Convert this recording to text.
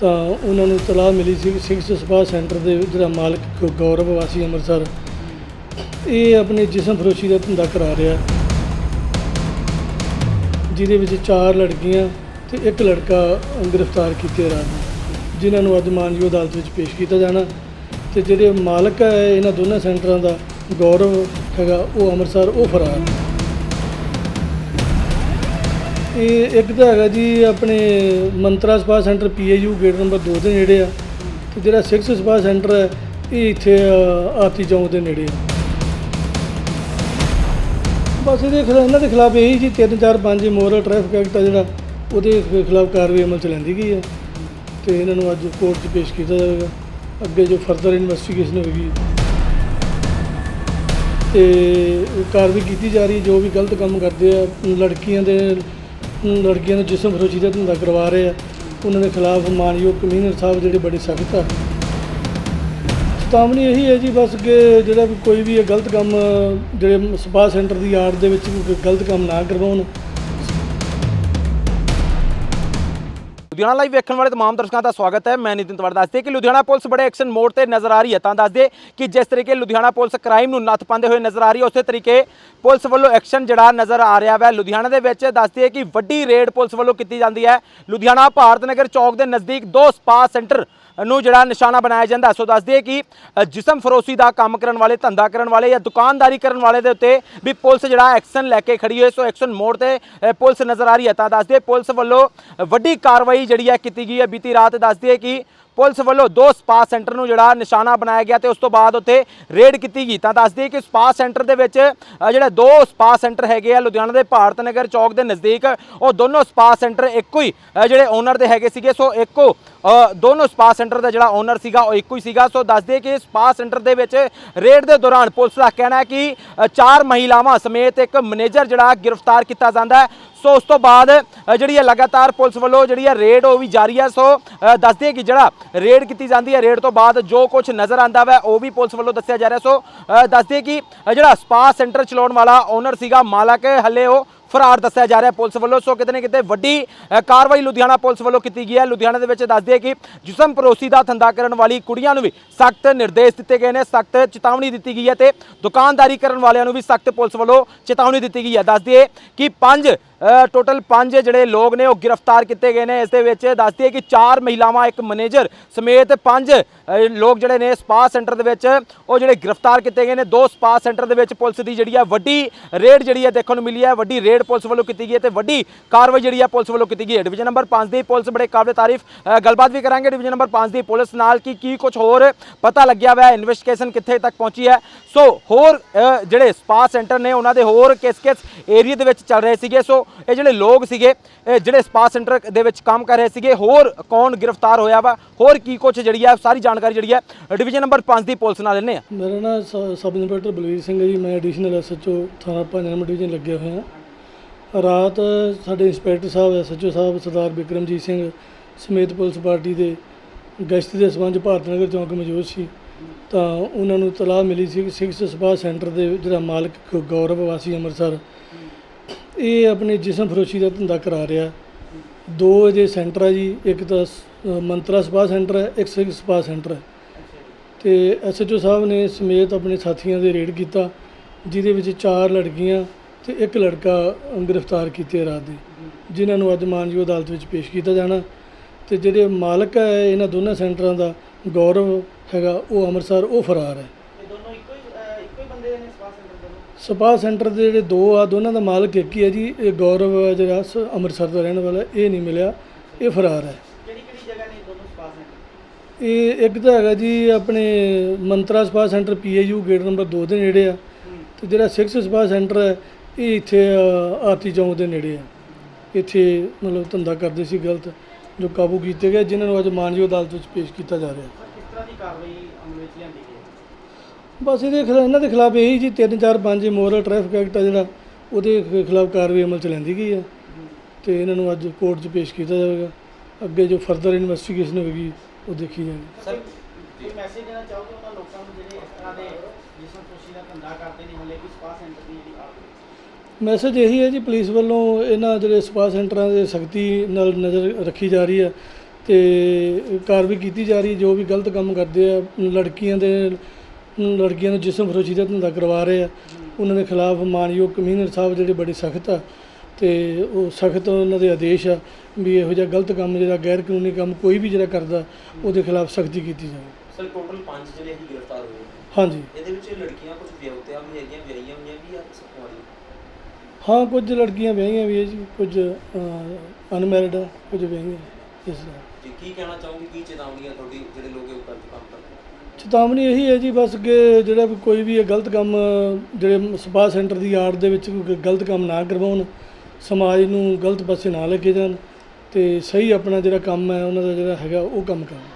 ਤਾਂ ਉਹਨਾਂ ਨੂੰ ਤਲਾਹ ਮਿਲੀ ਸੀ ਕਿ ਸਿਕਸ ਸਪਾ ਸੈਂਟਰ ਦੇ ਜਿਹੜਾ ਮਾਲਕ ਗੌਰਵ ਵਾਸੀ ਅੰਮ੍ਰਿਤਸਰ, ਇਹ ਆਪਣੇ ਜਿਸਮ ਫਰੋਸ਼ੀ ਦਾ ਧੰਦਾ ਕਰਾ ਰਿਹਾ। ਜਿਹਦੇ ਵਿੱਚ ਚਾਰ ਲੜਕੀਆਂ ਤੇ ਇੱਕ ਲੜਕਾ ਗ੍ਰਿਫਤਾਰ ਕੀਤੇ ਰਾਤ ਨੂੰ, ਜਿਨ੍ਹਾਂ ਨੂੰ ਅੱਜ ਮਾਨਯੋਗ ਅਦਾਲਤ ਵਿੱਚ ਪੇਸ਼ ਕੀਤਾ ਜਾਣਾ ਤੇ ਜਿਹੜੇ ਮਾਲਕ ਹੈ, ਇਹਨਾਂ ਦੋਨਾਂ ਸੈਂਟਰਾਂ ਦਾ ਗੌਰਵ ਹੈਗਾ, ਉਹ ਅੰਮ੍ਰਿਤਸਰ ਉਹ ਫਰਾਰ ਇਹ ਇੱਕ ਤਾਂ ਹੈਗਾ ਜੀ ਆਪਣੇ Mantra spa centre PAU gate number 2 ਦੇ ਨੇੜੇ ਆ ਤੇ ਜਿਹੜਾ 6 ਸਪਾ ਸੈਂਟਰ ਹੈ ਇਹ ਇੱਥੇ ਅ, ਆਤੀ ਚੌਂਕ ਦੇ ਨੇੜੇ ਆ। ਬਸ ਇਹਦੇ ਖਿਲਾਫ ਇਹਨਾਂ ਦੇ ਖਿਲਾਫ ਇਹੀ ਜੀ 3 4 5 ਮੋਰਲ ਟ੍ਰੈਫਿਕ ਐਕਟ ਆ ਜਿਹੜਾ ਉਹਦੇ ਖਿਲਾਫ ਕਾਰਵਾਈ ਅਮਲ ਚ ਲੈਂਦੀ ਗਈ ਹੈ ਤੇ ਇਹਨਾਂ ਨੂੰ ਅੱਜ ਕੋਰਟ 'ਚ ਪੇਸ਼ ਕੀਤਾ ਜਾਵੇਗਾ। ਅੱਗੇ ਜੋ ਫਰਦਰ ਇਨਵੈਸਟੀਗੇਸ਼ਨ ਹੋਵੇਗੀ। ਤੇ ਕਾਰਵਾਈ ਕੀਤੀ ਜਾ ਰਹੀ ਹੈ ਜੋ ਵੀ ਗਲਤ ਕੰਮ ਕਰਦੇ ਆ ਲੜਕੀਆਂ ਦੇ ਲੜਕੀਆਂ ਨੂੰ ਜਿਸਮ ਫਰੋਸ਼ੀ ਦਾ ਧੰਦਾ ਕਰਵਾ ਰਹੇ ਆ, ਉਹਨਾਂ ਦੇ ਖਿਲਾਫ ਮਾਨਯੋਗ ਕਮਿਸ਼ਨਰ ਸਾਹਿਬ ਜਿਹੜੇ ਬੜੇ ਸਖਤ ਆ। ਚੇਤਾਵਨੀ ਇਹੀ ਹੈ ਜੀ ਬਸ ਕਿ ਜਿਹੜਾ ਵੀ ਕੋਈ ਵੀ ਇਹ ਗਲਤ ਕੰਮ, ਜਿਹੜੇ ਸਪਾ ਸੈਂਟਰ ਦੀ ਆੜ ਦੇ ਵਿੱਚ ਕੋਈ ਗਲਤ ਕੰਮ ਨਾ ਕਰਵਾਉਣ। ਲੁਧਿਆਣਾ ਲਾਈਵ ਵੇਖਣ ਵਾਲੇ ਤਮਾਮ ਦਰਸ਼ਕਾਂ ਦਾ ਸਵਾਗਤ ਹੈ। ਮੈਂ ਨਿਤਿਨ ਤਵੜ ਦੱਸਦੇ ਕਿ ਲੁਧਿਆਣਾ ਪੁਲਿਸ ਬੜੇ ਐਕਸ਼ਨ ਮੋਡ ਤੇ ਨਜ਼ਰ ਆ ਰਹੀ ਹੈ। ਤਾਂ ਦੱਸਦੇ ਕਿ ਜਿਸ ਤਰੀਕੇ ਲੁਧਿਆਣਾ ਪੁਲਿਸ ਕ੍ਰਾਈਮ ਨੂੰ ਨੱਥ ਪਾਉਂਦੇ ਹੋਏ ਨਜ਼ਰ ਆ ਰਹੀ ਹੈ, ਉਸੇ ਤਰੀਕੇ ਪੁਲਿਸ ਵੱਲੋਂ ਐਕਸ਼ਨ ਜਿਹੜਾ ਨਜ਼ਰ ਆ ਰਿਹਾ ਹੈ ਲੁਧਿਆਣਾ ਦੇ ਵਿੱਚ ਦੱਸਦੀ ਹੈ ਕਿ ਵੱਡੀ ਰੇਡ ਪੁਲਿਸ ਵੱਲੋਂ ਕੀਤੀ ਜਾਂਦੀ ਹੈ। ਲੁਧਿਆਣਾ ਭਾਰਤ ਨਗਰ ਚੌਕ ਦੇ ਨਜ਼ਦੀਕ ਦੋ ਸਪਾ ਸੈਂਟਰ ਨੂੰ ਜਿਹੜਾ ਨਿਸ਼ਾਨਾ ਬਣਾਇਆ ਜਾਂਦਾ ਹੈ। ਸੋ ਦੱਸਦੇ ਕਿ ਜਿਸਮ ਫਰੋਸ਼ੀ ਦਾ ਕੰਮ ਕਰਨ ਵਾਲੇ, ਧੰਦਾ ਕਰਨ ਵਾਲੇ ਜਾਂ ਦੁਕਾਨਦਾਰੀ ਕਰਨ ਵਾਲੇ ਦੇ ਉੱਤੇ ਵੀ ਪੁਲਿਸ ਜਿਹੜਾ ਐਕਸ਼ਨ ਲੈ ਕੇ ਖੜੀ ਹੋਈ ਸੋ ਐਕਸ਼ਨ ਮੋੜ ਤੇ ਪੁਲਿਸ ਨਜ਼ਰ ਆ ਰਹੀ ਹੈ। ਤਾਂ ਦੱਸਦੇ ਪੁਲਿਸ ਵੱਲੋਂ ਵੱਡੀ ਕਾਰਵਾਈ ਜਿਹੜੀ ਹੈ ਕੀਤੀ ਗਈ ਹੈ ਬੀਤੀ ਰਾਤ। ਦੱਸਦੇ ਕਿ ਪੁਲਿਸ ਵੱਲੋਂ ਦੋ ਸਪਾ ਸੈਂਟਰ ਨੂੰ ਜਿਹੜਾ ਨਿਸ਼ਾਨਾ ਬਣਾਇਆ ਗਿਆ ਤੇ ਉਸ ਤੋਂ ਬਾਅਦ ਉੱਥੇ ਰੇਡ ਕੀਤੀ ਗਈ। ਤਾਂ ਦੱਸਦੇ ਕਿ ਸਪਾ ਸੈਂਟਰ ਦੇ ਵਿੱਚ ਅ, ਜਿਹੜੇ ਦੋ ਸਪਾ ਸੈਂਟਰ ਹੈਗੇ ਆ ਲੁਧਿਆਣਾ ਦੇ ਭਾਰਤ ਨਗਰ ਚੌਕ ਦੇ ਨਜ਼ਦੀਕ ਉਹ ਦੋਨੋਂ ਸਪਾ ਸੈਂਟਰ ਇੱਕੋ ਹੀ ਜਿਹੜੇ ਓਨਰ ਦੇ ਹੈਗੇ ਸੀਗੇ। ਸੋ ਇੱਕੋ ਦੋਨੋਂ ਸਪਾ ਸੈਂਟਰ ਦਾ ਜਿਹੜਾ ਓਨਰ ਸੀਗਾ ਉਹ ਇੱਕੋ ਹੀ ਸੀਗਾ। ਸੋ ਦੱਸਦੇ ਕਿ ਸਪਾ ਸੈਂਟਰ ਦੇ ਵਿੱਚ ਰੇਡ ਦੇ ਦੌਰਾਨ ਪੁਲਿਸ ਦਾ ਕਹਿਣਾ ਹੈ ਕਿ ਚਾਰ ਮਹਿਲਾਵਾਂ ਸਮੇਤ ਇੱਕ ਮੈਨੇਜਰ ਜਿਹੜਾ ਗ੍ਰਿਫਤਾਰ ਕੀਤਾ ਜਾਂਦਾ ਹੈ। ਸੋ ਉਸ ਤੋਂ ਬਾਅਦ ਜਿਹੜੀ ਹੈ ਲਗਾਤਾਰ ਪੁਲਿਸ ਵੱਲੋਂ ਜਿਹੜੀ ਹੈ ਰੇਡ ਉਹ ਵੀ ਜਾਰੀ ਹੈ। ਸੋ ਅ, ਦੱਸਦੇ ਕਿ ਜਿਹੜਾ ਰੇਡ ਕੀਤੀ ਜਾਂਦੀ ਹੈ। ਰੇਡ ਤੋਂ ਬਾਅਦ ਜੋ ਕੁਝ ਨਜ਼ਰ ਆਂਦਾ ਵਾ ਉਹ ਵੀ ਪੁਲਿਸ ਵੱਲੋਂ ਦੱਸਿਆ ਜਾ ਰਿਹਾ। ਸੋ ਅ, ਦੱਸਦੇ ਕਿ ਜਿਹੜਾ ਸਪਾ ਸੈਂਟਰ ਚਲਾਉਣ ਵਾਲਾ ਓਨਰ ਸੀਗਾ ਮਾਲਕ ਹੱਲੇ ਉਹ ਫਰਾਰ ਦੱਸਿਆ ਜਾ ਰਿਹਾ ਪੁਲਿਸ ਵੱਲੋਂ। ਸੋ ਕਿਤੇ ਨਾ ਕਿਤੇ ਵੱਡੀ ਕਾਰਵਾਈ ਲੁਧਿਆਣਾ ਪੁਲਿਸ ਵੱਲੋਂ ਕੀਤੀ ਗਈ ਹੈ। ਲੁਧਿਆਣਾ ਦੇ ਵਿੱਚ ਦੱਸਦੇ ਕਿ ਜਿਸਮ ਪਰੋਸੀ ਦਾ ਧੰਦਾ ਕਰਨ ਵਾਲੀ ਕੁੜੀਆਂ ਨੂੰ ਵੀ ਸਖਤ ਨਿਰਦੇਸ਼ ਦਿੱਤੇ ਗਏ ਨੇ ਸਖਤ ਚੇਤਾਵਨੀ ਦਿੱਤੀ ਗਈ ਹੈ ਤੇ ਦੁਕਾਨਦਾਰੀ ਕਰਨ ਵਾਲਿਆਂ ਨੂੰ ਵੀ ਸਖਤ ਪੁਲਿਸ ਵੱਲੋਂ ਚੇਤਾਵਨੀ ਦਿੱਤੀ ਗਈ ਹੈ। ਦੱਸਦੇ ਕਿ ਪੰਜ ਟੋਟਲ ਪੰਜ ਜਿਹੜੇ ਲੋਕ ਨੇ ਉਹ ਗ੍ਰਿਫਤਾਰ ਕੀਤੇ ਗਏ ਨੇ। ਇਸ ਦੇ ਵਿੱਚ ਦੱਸਦੀ ਹੈ ਕਿ ਚਾਰ ਮਹਿਲਾਵਾਂ, ਇੱਕ ਮੈਨੇਜਰ ਸਮੇਤ ਪੰਜ ਲੋਕ ਜਿਹੜੇ ਨੇ ਸਪਾ ਸੈਂਟਰ ਦੇ ਵਿੱਚ ਉਹ ਜਿਹੜੇ ਗ੍ਰਿਫਤਾਰ ਕੀਤੇ ਗਏ ਨੇ। ਦੋ ਸਪਾ ਸੈਂਟਰ ਦੇ ਵਿੱਚ ਪੁਲਿਸ ਦੀ ਜਿਹੜੀ ਹੈ ਵੱਡੀ ਰੇਡ ਜਿਹੜੀ ਹੈ ਦੇਖਣ ਨੂੰ ਮਿਲੀ ਹੈ। ਵੱਡੀ ਰੇਡ ਪੁਲਿਸ ਵੱਲੋਂ ਕੀਤੀ ਗਈ ਹੈ ਤੇ ਵੱਡੀ ਕਾਰਵਾਈ ਜਿਹੜੀ ਹੈ ਪੁਲਿਸ ਵੱਲੋਂ ਕੀਤੀ ਗਈ ਹੈ। ਡਿਵੀਜ਼ਨ ਨੰਬਰ 5 ਦੀ ਪੁਲਿਸ ਬੜੇ ਕਾਬਲੇ ਤਾਰੀਫ ਗੱਲਬਾਤ ਵੀ ਕਰਾਂਗੇ ਡਿਵੀਜ਼ਨ ਨੰਬਰ 5 ਦੀ ਪੁਲਿਸ ਨਾਲ ਕਿ, ਕੀ ਕੁਝ ਹੋਰ ਪਤਾ ਲੱਗਿਆ ਹੋਇਆ ਇਨਵੈਸਟੀਗੇਸ਼ਨ ਕਿੱਥੇ ਤੱਕ ਪਹੁੰਚੀ ਹੈ। ਸੋ ਹੋਰ ਜਿਹੜੇ ਸਪਾ ਸੈਂਟਰ ਨੇ ਉਹਨਾਂ ਦੇ ਹੋਰ ਕਿਸ ਕਿਸ ਏਰੀਆ ਦੇ ਵਿੱਚ ਚੱਲ ਰਹੇ ਸੀਗੇ। ਸੋ ਇਹ ਜਿਹੜੇ ਲੋਕ ਸੀਗੇ, ਇਹ ਜਿਹੜੇ ਸਪਾ ਸੈਂਟਰ ਦੇ ਵਿੱਚ ਕੰਮ ਕਰ ਰਹੇ ਸੀਗੇ, ਹੋਰ ਕੌਣ ਗ੍ਰਿਫਤਾਰ ਹੋਇਆ ਵਾ? ਹੋਰ ਕੀ ਕੁਝ ਜਿਹੜੀ ਆ, ਸਾਰੀ ਜਾਣਕਾਰੀ ਜਿਹੜੀ ਆ, ਡਿਵੀਜ਼ਨ ਨੰਬਰ 5 ਦੀ ਪੁਲਿਸ ਨਾਲ ਲੈਣੇ ਆ। ਮੇਰਾ ਨਾਮ ਸ- ਸਬ ਇੰਸਪੈਕਟਰ ਬਲਵੀਰ ਸਿੰਘ ਹੈ ਜੀ। ਮੈਂ ਐਡੀਸ਼ਨਲ ਐਸਐਚਓ ਥਾਣਾ ਪੰਜ ਨੰਬਰ ਡਿਵੀਜ਼ਨ ਲੱਗਿਆ ਹੋਇਆ ਰਾਤ ਸਾਡੇ ਇੰਸਪੈਕਟਰ ਸਾਹਿਬ, ਐਸਐਚਓ ਸਾਹਿਬ ਸਰਦਾਰ ਬਿਕਰਮਜੀਤ ਸਿੰਘ ਸਮੇਤ ਪੁਲਿਸ ਪਾਰਟੀ ਦੇ ਗਸ਼ਤ ਦੇ ਸਬੰਧ ਭਾਰਤ ਨਗਰ ਚੌਂਕ ਮੌਜੂਦ ਸੀ। ਤਾਂ ਉਹਨਾਂ ਨੂੰ ਤਲਾਹ ਮਿਲੀ ਸੀ ਕਿ ਸਿਕਸ ਸਪਾ ਸੈਂਟਰ ਦੇ ਜਿਹੜਾ ਮਾਲਕ ਗੌਰਵ ਵਾਸੀ ਅੰਮ੍ਰਿਤਸਰ ਇਹ ਆਪਣੇ ਜਿਸਮ ਫਰੋਸ਼ੀ ਦਾ ਧੰਦਾ ਕਰਾ ਰਿਹਾ। ਦੋ ਇਹਦੇ ਸੈਂਟਰ ਆ ਜੀ, ਇੱਕ ਤਾਂ ਸ- ਮੰਤਰਾ ਸਪਾ ਸੈਂਟਰ ਹੈ, ਇੱਕ ਸਿੱਖ ਸਪਾ ਸੈਂਟਰ ਹੈ। ਤੇ ਐਸਐਚਓ ਸਾਹਿਬ ਨੇ ਸਮੇਤ ਆਪਣੇ ਸਾਥੀਆਂ ਦੇ ਰੇਡ ਕੀਤਾ, ਜਿਹਦੇ ਵਿੱਚ ਚਾਰ ਲੜਕੀਆਂ ਤੇ ਇੱਕ ਲੜਕਾ ਗ੍ਰਿਫਤਾਰ ਕੀਤੇ ਰਾਤ ਦੇ, ਜਿਨ੍ਹਾਂ ਨੂੰ ਅੱਜ ਮਾਨਯੋਗ ਅਦਾਲਤ ਵਿੱਚ ਪੇਸ਼ ਕੀਤਾ ਜਾਣਾ। ਤੇ ਜਿਹੜੇ ਮਾਲਕ ਹੈ, ਇਹਨਾਂ ਦੋਨਾਂ ਸੈਂਟਰਾਂ ਦਾ ਗੌਰਵ ਹੈਗਾ, ਉਹ ਅੰਮ੍ਰਿਤਸਰ, ਉਹ ਫਰਾਰ ਹੈ ਦੋਨੋਂ ਇੱਕੋ ਹੀ ਇੱਕੋ ਹੀ ਬੰਦੇ ਨੇ ਸਪਾ ਸੈਂਟਰ ਦੋਨੋਂ ਸਪਾ ਸੈਂਟਰ ਦੇ ਜਿਹੜੇ ਦੋ ਆ ਦੋਨਾਂ ਦਾ ਮਾਲਕ ਇੱਕ ਹੀ ਹੈ ਜੀ। ਇਹ ਗੌਰਵ ਜਿਹੜਾ ਸ- ਅੰਮ੍ਰਿਤਸਰ ਦਾ ਰਹਿਣ ਵਾਲਾ ਇਹ ਨਹੀਂ ਮਿਲਿਆ। ਇਹ ਫਰਾਰ ਹੈ। ਕਿਹੜੀ ਕਿਹੜੀ ਜਗ੍ਹਾ ਨੇ ਦੋਨੋਂ ਸਪਾ ਸੈਂਟਰ? ਇਹ ਇੱਕ ਤਾਂ ਹੈਗਾ ਜੀ ਆਪਣੇ Mantra spa centre PAU gate number 2 ਦੇ ਨੇੜੇ ਆ। ਤੇ ਜਿਹੜਾ 6 ਸਪਾ ਸੈਂਟਰ ਹੈ ਇਹ ਇੱਥੇ ਅ, ਆਰਤੀ ਚੌਂਕ ਦੇ ਨੇੜੇ ਆ। ਇੱਥੇ ਮਤਲਬ ਧੰਦਾ ਕਰਦੇ ਸੀ ਗਲਤ ਜੋ ਕਾਬੂ ਕੀਤੇ ਗਏ ਜਿਨ੍ਹਾਂ ਨੂੰ ਅੱਜ ਮਾਨਯੋਗ ਅਦਾਲਤ ਵਿੱਚ ਪੇਸ਼ ਕੀਤਾ ਜਾ ਰਿਹਾ। ਕਿਸ ਤਰ੍ਹਾਂ ਦੀ ਕਾਰਵਾਈ ਅਮਲ ਵਿੱਚ ਲਿਆਂਦੀ ਗਈ? ਬਸ ਇਹਦੇ ਖਿਲਾਫ ਇਹਨਾਂ ਦੇ ਖਿਲਾਫ ਇਹੀ ਜੀ 3 4 5 ਮੋਰਲ ਟ੍ਰੈਫਿਕ ਐਕਟ ਆ ਜਿਹੜਾ ਉਹਦੇ ਖਿਲਾਫ ਕਾਰਵਾਈ ਅਮਲ ਚ ਲੈਂਦੀ ਗਈ ਹੈ। ਤੇ ਇਹਨਾਂ ਨੂੰ ਅੱਜ ਕੋਰਟ 'ਚ ਪੇਸ਼ ਕੀਤਾ ਜਾਵੇਗਾ। ਅੱਗੇ ਜੋ ਫਰਦਰ ਇਨਵੈਸਟੀਗੇਸ਼ਨ ਹੋਵੇਗੀ ਉਹ ਦੇਖੀ ਜਾਵੇਗੀ। ਸਰ ਕੋਈ ਮੈਸੇਜ ਦੇਣਾ ਚਾਹੋਗੇ ਉਹਨਾਂ ਲੋਕਾਂ ਨੂੰ ਜਿਹੜੇ ਇਸ ਤਰ੍ਹਾਂ ਦੇ ਜਿਸਮ ਖੁਸ਼ੀ ਦਾ ਧੰਦਾ ਕਰਦੇ ਨੇ ਹਲੇ ਵੀ ਸਪਾ ਸੈਂਟਰ ਦੀ ਜਿਹੜੀ ਆਪ ਮੈਸੇਜ ਇਹੀ ਹੈ ਜੀ ਪੁਲਿਸ ਵੱਲੋਂ ਇਹਨਾਂ ਜਿਹੜੇ ਸਪਾ ਸੈਂਟਰਾਂ ਦੇ ਸਖਤੀ ਨਾਲ ਨਜ਼ਰ ਰੱਖੀ ਜਾ ਰਹੀ ਹੈ ਤੇ ਕਾਰਵਾਈ ਕੀਤੀ ਜਾ ਰਹੀ ਹੈ। ਜੋ ਵੀ ਗਲਤ ਕੰਮ ਕਰਦੇ ਆ ਲੜਕੀਆਂ ਦੇ ਲੜਕੀਆਂ ਨੂੰ ਜਿਸਮ ਫਰੋਸ਼ੀ ਦਾ ਧੰਦਾ ਕਰਵਾ ਰਹੇ ਆ ਉਹਨਾਂ ਦੇ ਖਿਲਾਫ ਮਾਨਯੋਗ ਕਮਿਸ਼ਨਰ ਸਾਹਿਬ ਜਿਹੜੇ ਬੜੇ ਸਖਤ ਆ ਤੇ ਉਹ ਸਖਤ ਉਹਨਾਂ ਦੇ ਆਦੇਸ਼ ਆ ਵੀ ਇਹੋ ਜਿਹਾ ਗਲਤ ਕੰਮ ਜਿਹੜਾ ਗੈਰ ਕਾਨੂੰਨੀ ਕੰਮ ਕੋਈ ਵੀ ਜਿਹੜਾ ਕਰਦਾ ਉਹਦੇ ਖਿਲਾਫ ਸਖਤੀ ਕੀਤੀ ਜਾਵੇ। ਸਰ ਟੋਟਲ 5 ਜਿਹੜੇ ਹੀ ਗ੍ਰਿਫਤਾਰ ਹੋਏ ਹਾਂਜੀ। ਇਹਦੇ ਵਿੱਚ ਲੜਕੀਆਂ ਕੁਝ ਵਿਆਹੁਤਿਆਂ ਵੀ ਹੈਗੀਆਂ ਵਿਆਹੀਆਂ ਹੋਈਆਂ ਵੀ ਆ ਸਖਵਾਲੀ ਹਾਂ ਕੁਝ ਲੜਕੀਆਂ ਵਿਆਹੀਆਂ ਵੀ ਹੈ ਜੀ ਕੁਝ ਅਨਮੈਰਿਡ ਕੁਝ ਵਿਆਹੀਆਂ ਇਸ ਕੀ ਕਹਿਣਾ ਚਾਹੋਗੇ ਕੀ ਚੇਤਾਵਨੀ ਹੈ ਤੁਹਾਡੀ ਜਿਹੜੇ ਲੋਕ ਇਹ ਕੰਮ ਕਰਦੇ? ਚੇਤਾਵਨੀ ਇਹੀ ਹੈ ਜੀ, ਬਸ ਕਿ ਜਿਹੜਾ ਵੀ ਕੋਈ ਵੀ ਇਹ ਗਲਤ ਕੰਮ, ਜਿਹੜੇ ਸਪਾ ਸੈਂਟਰ ਦੀ ਆੜ ਦੇ ਵਿੱਚ ਕੋਈ ਗਲਤ ਕੰਮ ਨਾ ਕਰਵਾਉਣ, ਸਮਾਜ ਨੂੰ ਗਲਤ ਪਾਸੇ ਨਾ ਲੈ ਕੇ ਜਾਣ ਤੇ ਸਹੀ ਆਪਣਾ ਜਿਹੜਾ ਕੰਮ ਹੈ, ਉਹਨਾਂ ਦਾ ਜਿਹੜਾ ਹੈਗਾ ਉਹ ਕੰਮ ਕਰਨ।